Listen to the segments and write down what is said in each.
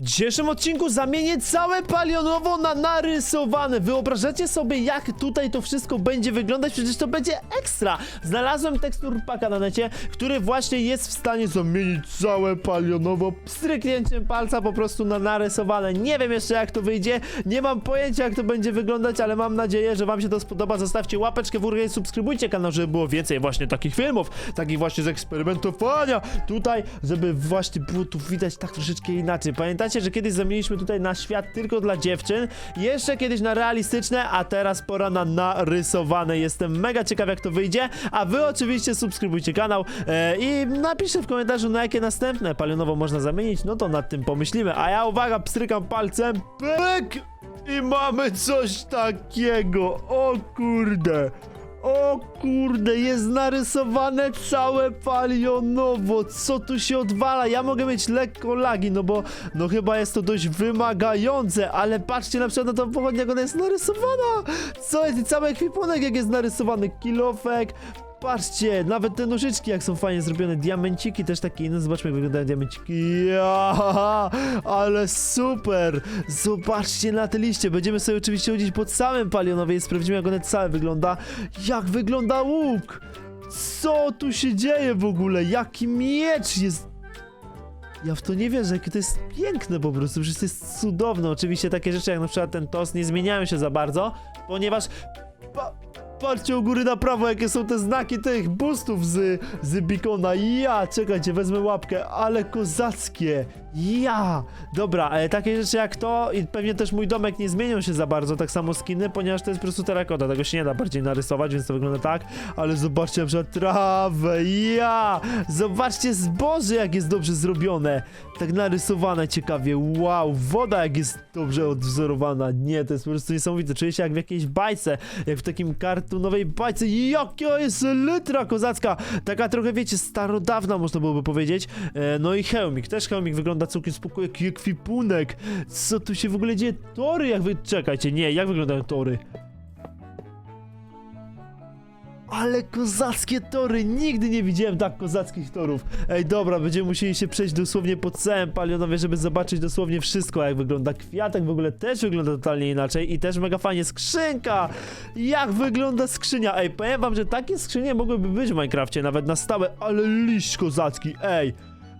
W dzisiejszym odcinku zamienię całe palionowo na narysowane. Wyobrażacie sobie, jak tutaj to wszystko będzie wyglądać? Przecież to będzie ekstra. Znalazłem tekstur paka na necie, który właśnie jest w stanie zamienić całe palionowo stryknięciem palca po prostu na narysowane. Nie wiem jeszcze, jak to wyjdzie. Nie mam pojęcia, jak to będzie wyglądać, ale mam nadzieję, że wam się to spodoba. Zostawcie łapeczkę w górę i subskrybujcie kanał, żeby było więcej właśnie takich filmów, takich właśnie z eksperymentowania. Tutaj, żeby właśnie było tu widać tak troszeczkę inaczej. Pamiętacie, że kiedyś zamieniliśmy tutaj na świat tylko dla dziewczyn, jeszcze kiedyś na realistyczne, a teraz pora na narysowane. Jestem mega ciekaw, jak to wyjdzie, a wy oczywiście subskrybujcie kanał e, i napiszcie w komentarzu, na jakie następne palionowo można zamienić, no to nad tym pomyślimy. A ja, uwaga, pstrykam palcem, pyk! I mamy coś takiego, o kurde. O kurde, jest narysowane całe palionowo. Co tu się odwala? Ja mogę mieć lekko lagi, no bo no chyba jest to dość wymagające, ale patrzcie na przykład na tą pochodnię, jak ona jest narysowana. Co jest i cały ekwipunek, jak jest narysowany kilofek. Patrzcie, nawet te nożyczki jak są fajnie zrobione, diamenciki też takie inne, zobaczmy jak wyglądają diamenciki, ja, ale super, zobaczcie na te liście, będziemy sobie oczywiście chodzić pod samym palionowie i sprawdzimy jak one całe wygląda, jak wygląda łuk, co tu się dzieje w ogóle, jaki miecz jest? Ja w to nie wierzę, jakie to jest piękne po prostu, przecież to jest cudowne. Oczywiście takie rzeczy jak na przykład ten tost nie zmieniają się za bardzo, ponieważ... Pa patrzcie u góry na prawo, jakie są te znaki tych boostów z, z Beacona. Ja, czekajcie, wezmę łapkę, ale kozackie. Ja! Dobra, ale takie rzeczy jak to i pewnie też mój domek nie zmienią się za bardzo, tak samo skiny, ponieważ to jest po prostu terakota, tego się nie da bardziej narysować, więc to wygląda tak. Ale zobaczcie na przykład trawę, ja! Zobaczcie zboże, jak jest dobrze zrobione. Tak narysowane ciekawie, wow, woda jak jest dobrze odwzorowana. Nie, to jest po prostu niesamowite, czuję się jak w jakiejś bajce, jak w takim kartunowej bajce. Jaka jest litra kozacka! Taka trochę, wiecie, starodawna można byłoby powiedzieć. E, no i hełmik, też hełmik wygląda całkiem spoko, jaki ekwipunek. Co tu się w ogóle dzieje? Tory jak wy... Czekajcie, nie, jak wyglądają tory? Ale kozackie tory! Nigdy nie widziałem tak kozackich torów. Ej, dobra, będziemy musieli się przejść dosłownie po całym palionowie, żeby zobaczyć dosłownie wszystko, jak wygląda. Kwiatek w ogóle też wygląda totalnie inaczej i też mega fajnie. Skrzynka! Jak wygląda skrzynia? Ej, powiem wam, że takie skrzynie mogłyby być w Minecrafcie, nawet na stałe, ale liść kozacki, ej!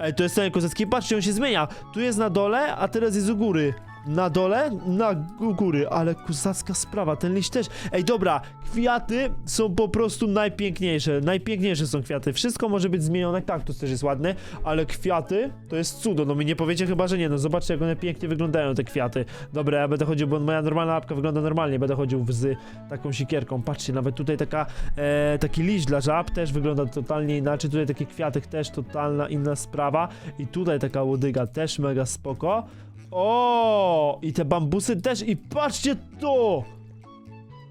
Ej, to jest ten kozacki, patrzcie, on się zmienia. Tu jest na dole, a teraz jest u góry. Na dole, na góry, ale kozacka sprawa, ten liść też. Ej, dobra, kwiaty są po prostu najpiękniejsze. Najpiękniejsze są kwiaty. Wszystko może być zmienione, kaktus też jest ładny, ale kwiaty to jest cudo. No mi nie powiecie chyba, że nie. No zobaczcie, jak one pięknie wyglądają, te kwiaty. Dobra, ja będę chodził, bo moja normalna apka wygląda normalnie. Będę chodził z taką sikierką. Patrzcie, nawet tutaj taka, e, taki liść dla żab też wygląda totalnie inaczej. Tutaj taki kwiatek też totalna inna sprawa. I tutaj taka łodyga też mega spoko. O! I te bambusy też. I patrzcie to!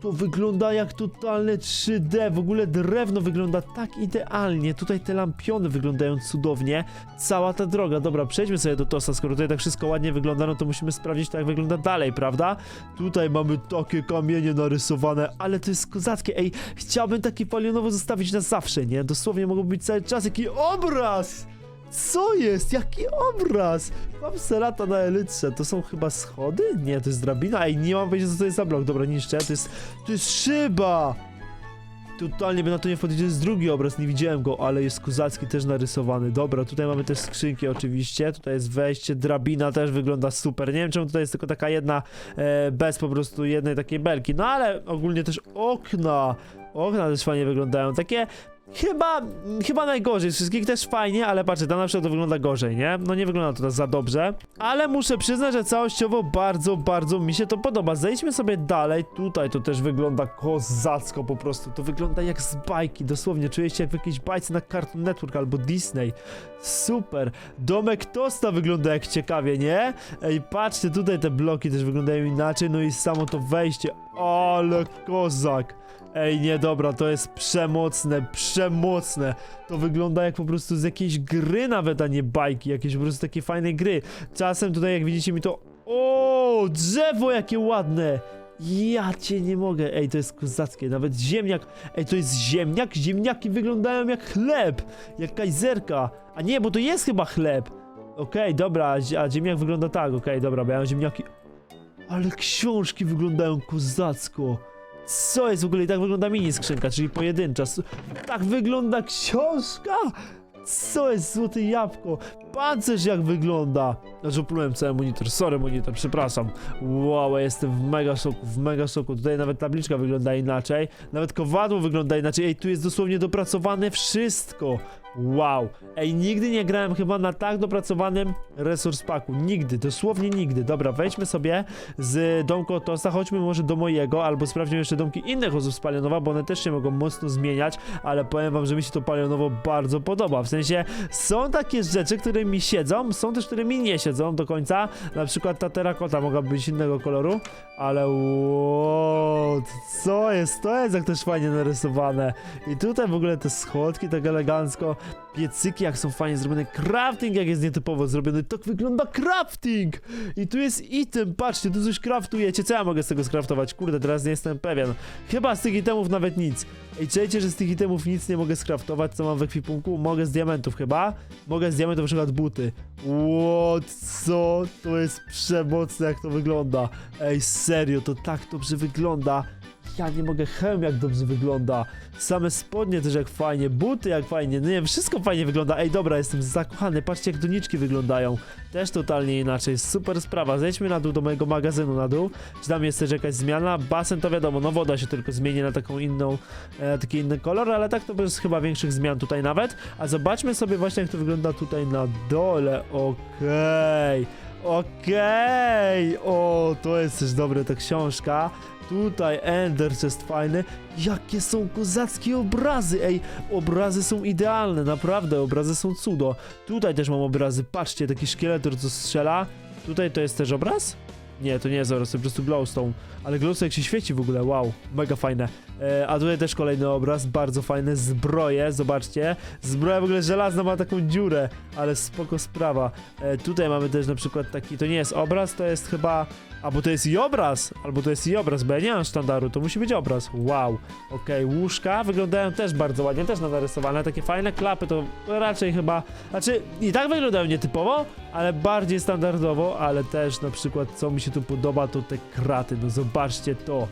To wygląda jak totalne 3D. W ogóle drewno wygląda tak idealnie. Tutaj te lampiony wyglądają cudownie. Cała ta droga. Dobra, przejdźmy sobie do Tosa. Skoro tutaj tak wszystko ładnie wygląda, no to musimy sprawdzić, to jak wygląda dalej, prawda? Tutaj mamy takie kamienie narysowane, ale to jest kozackie. Ej, chciałbym taki palionowo zostawić na zawsze, nie? Dosłownie mogą być cały czas. Jaki obraz! Co jest? Jaki obraz? Mam serata na elytrze. To są chyba schody? Nie, to jest drabina. Ej, nie mam pojęcia, co to jest za blok. Dobra, niszczę. To jest, to jest szyba! Totalnie by na to nie wchodzić. To jest drugi obraz, nie widziałem go, ale jest kozacki też narysowany. Dobra, tutaj mamy też skrzynki oczywiście. Tutaj jest wejście, drabina też wygląda super. Nie wiem, czemu tutaj jest tylko taka jedna, e, bez po prostu jednej takiej belki. No ale ogólnie też okna. Okna też fajnie wyglądają. Takie Chyba, chyba najgorzej z wszystkich też fajnie, ale patrzcie, tam na przykład to wygląda gorzej, nie? No nie wygląda to za dobrze, ale muszę przyznać, że całościowo bardzo, bardzo mi się to podoba. Zejdźmy sobie dalej, tutaj to też wygląda kozacko po prostu, to wygląda jak z bajki, dosłownie, czuję się jak w jakiejś bajce na Cartoon Network albo Disney. Super, domek Tosta wygląda jak ciekawie, nie? Ej, patrzcie, tutaj te bloki też wyglądają inaczej, no i samo to wejście, ale kozak. Ej, nie, dobra, to jest przemocne, przemocne. To wygląda jak po prostu z jakiejś gry nawet, a nie bajki, jakieś po prostu takie fajne gry. Czasem tutaj, jak widzicie mi to... O, drzewo jakie ładne! Ja cię nie mogę. Ej, to jest kozackie. Nawet ziemniak. Ej, to jest ziemniak? Ziemniaki wyglądają jak chleb. Jak kajzerka. A nie, bo to jest chyba chleb. Okej, dobra, a zi- a ziemniak wygląda tak, okej, dobra, bo ja mam ziemniaki... Ale książki wyglądają kozacko. Co jest w ogóle? I tak wygląda mini skrzynka, czyli pojedyncza. Tak wygląda książka? Co jest złote jabłko? Pancerz jak wygląda? Znaczy oplułem cały monitor, sorry monitor, przepraszam. Wow, jestem w mega szoku, w mega szoku. Tutaj nawet tabliczka wygląda inaczej. Nawet kowadło wygląda inaczej. Ej, tu jest dosłownie dopracowane wszystko. Wow. Ej, nigdy nie grałem chyba na tak dopracowanym resource packu. Nigdy, dosłownie nigdy. Dobra, wejdźmy sobie z domku Otosa, chodźmy może do mojego, albo sprawdźmy jeszcze domki innych osób z Palionowa, bo one też się mogą mocno zmieniać, ale powiem wam, że mi się to Palionowo bardzo podoba. W sensie, są takie rzeczy, które mi siedzą, są też, które mi nie siedzą do końca. Na przykład ta terakota mogłaby być innego koloru, ale wow, co jest? To jest jak też fajnie narysowane. I tutaj w ogóle te schodki tak elegancko, piecyki jak są fajnie zrobione, crafting jak jest nietypowo zrobiony, tak wygląda crafting! I tu jest item, patrzcie, tu coś craftujecie, co ja mogę z tego skraftować? Kurde, teraz nie jestem pewien. Chyba z tych itemów nawet nic. Ej, czujecie, że z tych itemów nic nie mogę skraftować, co mam w ekwipunku? Mogę z diamentów chyba. Mogę z diamentów na przykład buty. What? Co? To jest przemocne, jak to wygląda. Ej, serio, to tak dobrze wygląda. Ja nie mogę, hełm jak dobrze wygląda. Same spodnie też jak fajnie, buty jak fajnie, no nie wiem, wszystko fajnie wygląda. Ej, dobra, jestem zakochany, patrzcie jak doniczki wyglądają. Też totalnie inaczej, super sprawa. Zejdźmy na dół do mojego magazynu na dół. Czy tam jest też jakaś zmiana? Basen to wiadomo, no woda się tylko zmieni na taką inną, e, taki inny kolor, ale tak to bez chyba większych zmian tutaj nawet. A zobaczmy sobie właśnie jak to wygląda tutaj na dole, okej. Okej, o, to jest też dobre, ta książka. Tutaj Ender jest fajny. Jakie są kozackie obrazy, ej, obrazy są idealne, naprawdę, obrazy są cudo. Tutaj też mam obrazy, patrzcie, taki szkieletor, co strzela. Tutaj to jest też obraz? Nie, to nie jest obraz, to po prostu glowstone. Ale glowstone jak się świeci w ogóle, wow, mega fajne. E, a tutaj też kolejny obraz, bardzo fajny, zbroje, zobaczcie. Zbroja w ogóle żelazna ma taką dziurę, ale spoko sprawa. E, tutaj mamy też na przykład taki, to nie jest obraz, to jest chyba... Albo to jest i obraz, albo to jest i obraz, bo ja nie mam sztandaru, to musi być obraz. Wow. Okej, łóżka wyglądają też bardzo ładnie, też narysowane. Takie fajne klapy to raczej chyba... Znaczy, i tak wyglądają nietypowo, ale bardziej standardowo, ale też na przykład, co mi się tu podoba, to te kraty. No zobaczcie to.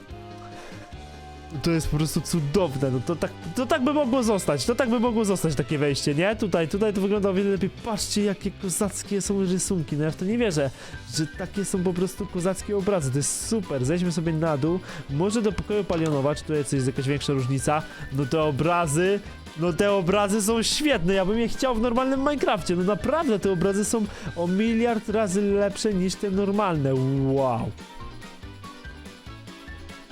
To jest po prostu cudowne, no to tak, to tak by mogło zostać, to tak by mogło zostać takie wejście, nie? Tutaj, tutaj to wygląda o wiele lepiej. Patrzcie, jakie kozackie są rysunki, no ja w to nie wierzę, że takie są po prostu kozackie obrazy, to jest super. Zejdźmy sobie na dół, może do pokoju palionowa, czy tutaj jest jakaś większa różnica. No te obrazy, no te obrazy są świetne, ja bym je chciał w normalnym Minecrafcie, no naprawdę te obrazy są o miliard razy lepsze niż te normalne, wow.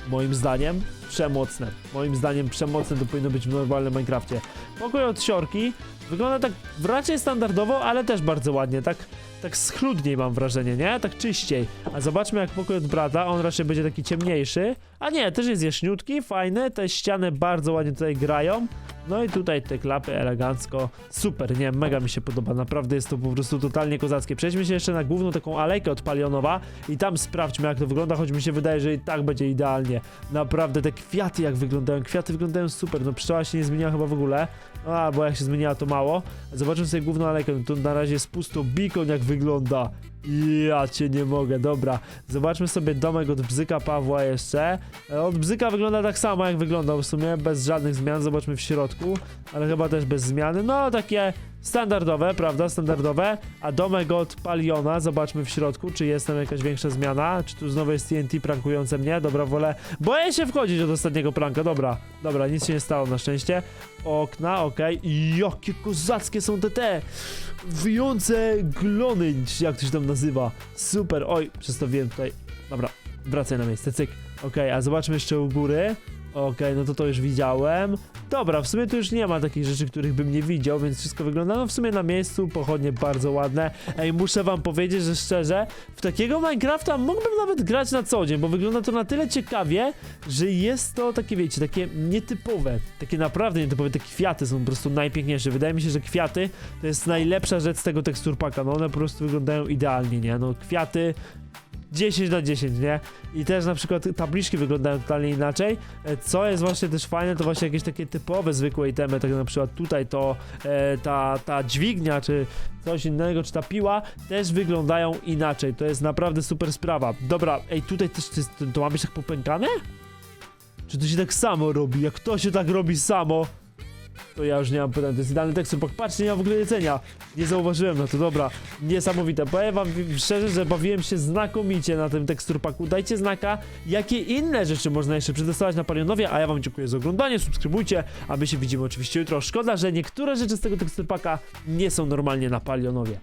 Moim zdaniem przemocne. Moim zdaniem przemocne to powinno być w normalnym Minecrafcie. Pokój od siorki wygląda tak raczej standardowo, ale też bardzo ładnie, tak, tak schludniej mam wrażenie, nie? Tak czyściej. A zobaczmy jak pokój od brata, on raczej będzie taki ciemniejszy. A nie, też jest jaśniutki, fajny, te ściany bardzo ładnie tutaj grają. No i tutaj te klapy elegancko. Super, nie, mega mi się podoba. Naprawdę jest to po prostu totalnie kozackie. Przejdźmy się jeszcze na główną taką alejkę od Palionowa i tam sprawdźmy jak to wygląda, choć mi się wydaje, że i tak będzie idealnie. Naprawdę te kwiaty jak wyglądają. Kwiaty wyglądają super. No pszczoła się nie zmieniła chyba w ogóle. A, bo jak się zmieniła to mało. Zobaczmy sobie główną alejkę. No tu na razie jest pusto. Beacon jak wygląda. Ja cię nie mogę, dobra. Zobaczmy sobie domek od Bzyka Pawła jeszcze. E, Od Bzyka wygląda tak samo jak wyglądał w sumie, bez żadnych zmian. Zobaczmy w środku, ale chyba też bez zmiany. No, takie standardowe, prawda? Standardowe. A domek od Paliona, zobaczmy w środku, czy jest tam jakaś większa zmiana. Czy tu znowu jest TNT prankujące mnie? Dobra, wolę. Boję się wchodzić od ostatniego pranka, dobra. Dobra, nic się nie stało na szczęście. Okna, okej. I Jakie kozackie są te te wyjące glony, jak to się tam nazywa. Super, oj, przestawiłem tutaj. Dobra, wracaj na miejsce, cyk. Okej, a zobaczmy jeszcze u góry. Okej, no to to już widziałem. Dobra, w sumie tu już nie ma takich rzeczy, których bym nie widział, więc wszystko wygląda no w sumie na miejscu, pochodnie bardzo ładne. Ej, muszę wam powiedzieć, że szczerze, w takiego Minecrafta mógłbym nawet grać na co dzień, bo wygląda to na tyle ciekawie, że jest to takie, wiecie, takie nietypowe, takie naprawdę nietypowe, te kwiaty są po prostu najpiękniejsze. Wydaje mi się, że kwiaty to jest najlepsza rzecz z tego teksturpaka, no one po prostu wyglądają idealnie, nie? No kwiaty, 10 na 10, nie? I też na przykład tabliczki wyglądają totalnie inaczej. E, Co jest właśnie też fajne, to właśnie jakieś takie typowe, zwykłe itemy, tak jak na przykład tutaj to e, ta, ta dźwignia, czy coś innego, czy ta piła, też wyglądają inaczej. To jest naprawdę super sprawa. Dobra, ej, tutaj też to, to ma być tak popękane? Czy to się tak samo robi? Jak to się tak robi samo, to ja już nie mam pytań. To jest idealny tekstur. Patrzcie, nie mam w ogóle jedzenia. Nie zauważyłem na to, dobra. Niesamowite. Powiem wam szczerze, że bawiłem się znakomicie na tym teksturpaku. Dajcie znaka, jakie inne rzeczy można jeszcze przetestować na Palionowie, a ja wam dziękuję za oglądanie, subskrybujcie, a my się widzimy oczywiście jutro. Szkoda, że niektóre rzeczy z tego teksturpaka nie są normalnie na Palionowie.